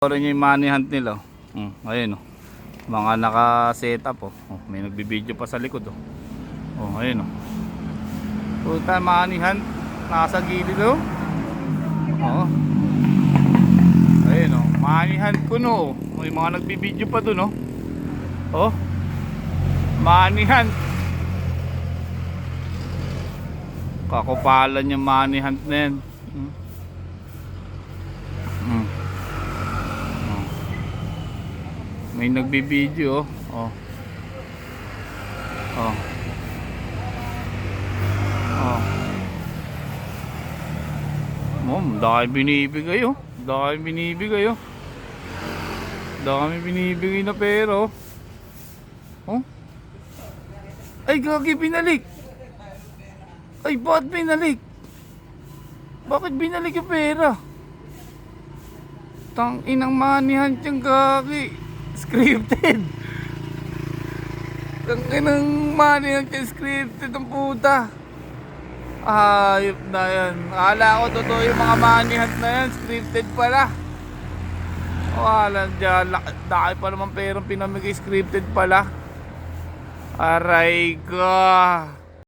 Ito yung money hunt nila. Hmm, ayun oh. Mga naka-set up oh. oh. May nagbibideo pa sa likod oh. Oh, ayun oh. Puta money hunt. Nasa gilid oh. Oh. Ayun oh. Money hunt kuno oh. May mga nagbibideo pa dun oh. Oh. Money hunt. Kakupalan yung money hunt na yan. Hmm. May nagbibideo oh. Oh. Oh. Mom, dami binibigay oh. Dami binibigay oh. Dami binibigay na pero. Oh. Ay, gagi binalik. Ay, bakit binalik? Bakit binalik yung pera? Tang inang manihan yung gagi. Scripted. Tang inang manihan yung scripted ang puta. Ayop na yan. Akala ko totoo yung mga manihan na yan. Scripted pala. Wala dyan. Daki pa naman perang pinamigay scripted pala. Aray ka.